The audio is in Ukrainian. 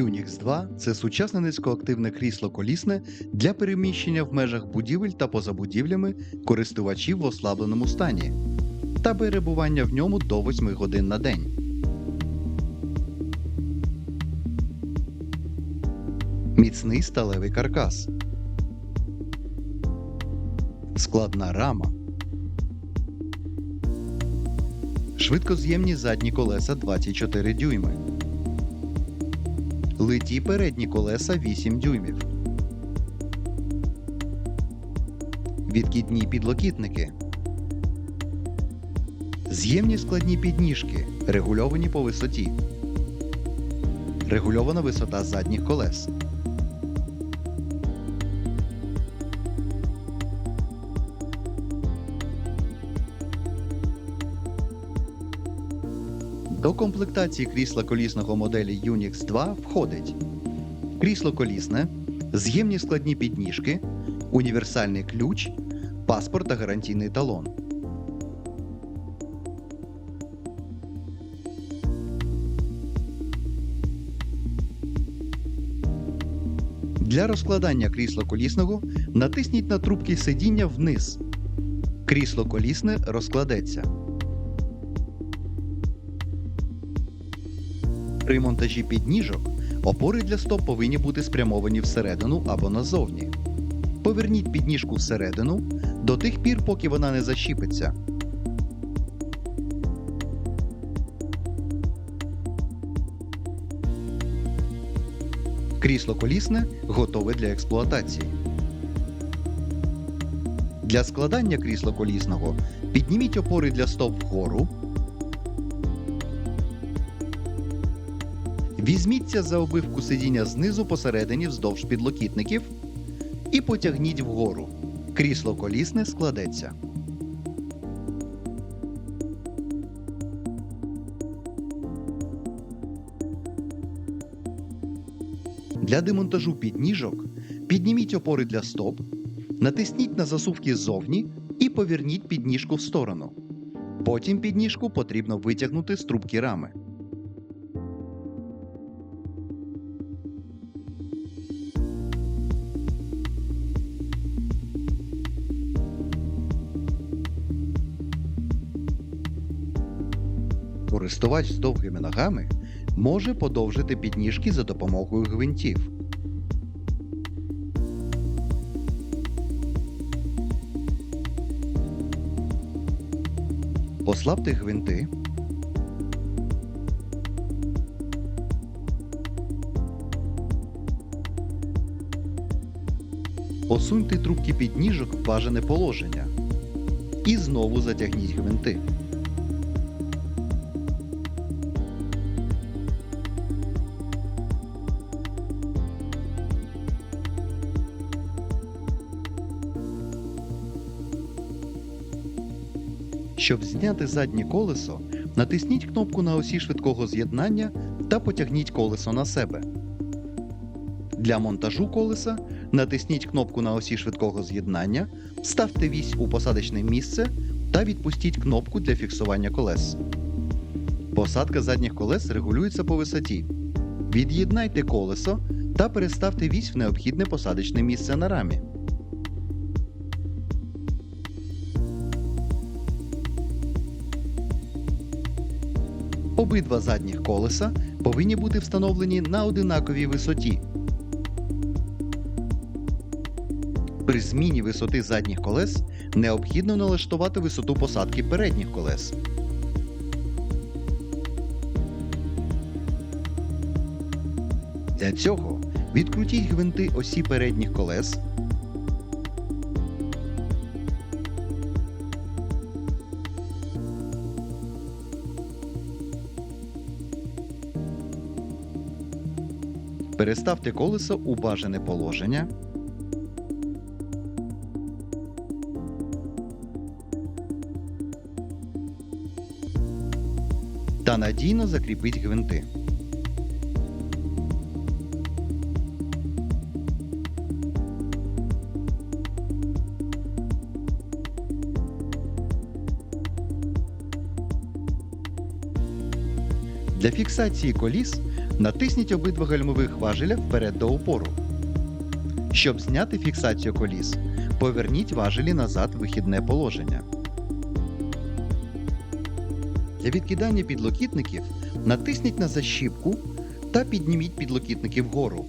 Unix 2 це сучасне низькоактивне крісло колісне для переміщення в межах будівель та поза будівлями користувачів в ослабленому стані та перебування в ньому до 8 годин на день. Міцний сталевий каркас. Складна рама. Швидкоз'ємні задні колеса 24 дюйми. Литі передні колеса 8 дюймів. Відкидні підлокітники. З'ємні складні підніжки, регульовані по висоті. Регульована висота задніх колес. До комплектації крісла колісного моделі Unix 2 входить крісло колісне, з'ємні складні підніжки, універсальний ключ, паспорт та гарантійний талон. Для розкладання крісла колісного натисніть на трубки сидіння вниз. Крісло колісне розкладеться. При монтажі підніжок опори для стоп повинні бути спрямовані всередину або назовні. Поверніть підніжку всередину до тих пір, поки вона не защіпиться. Крісло колісне готове для експлуатації. Для складання крісла колісного підніміть опори для стоп вгору. Візьміться за обивку сидіння знизу посередині вздовж підлокітників і потягніть вгору. Крісло колісне складеться. Для демонтажу підніжок підніміть опори для стоп, натисніть на засувки ззовні і поверніть підніжку в сторону. Потім підніжку потрібно витягнути з трубки рами. Користувач з довгими ногами може подовжити підніжки за допомогою гвинтів. Послабте гвинти. Посуньте трубки підніжок в бажане положення. І знову затягніть гвинти. Щоб зняти заднє колесо, натисніть кнопку на осі швидкого з'єднання та потягніть колесо на себе. Для монтажу колеса натисніть кнопку на осі швидкого з'єднання, ставте вісь у посадочне місце та відпустіть кнопку для фіксування колес. Посадка задніх колес регулюється по висоті. Від'єднайте колесо та переставте вісь в необхідне посадочне місце на рамі. Обидва задніх колеса повинні бути встановлені на одинаковій висоті. При зміні висоти задніх колес необхідно налаштувати висоту посадки передніх колес. Для цього відкрутіть гвинти осі передніх колес. Переставте колесо у бажане положення. Та надійно закріпіть гвинти. Для фіксації коліс Натисніть обидва гальмових важеля вперед до опору. Щоб зняти фіксацію коліс, поверніть важелі назад в вихідне положення. Для відкидання підлокітників натисніть на защіпку та підніміть підлокітники вгору.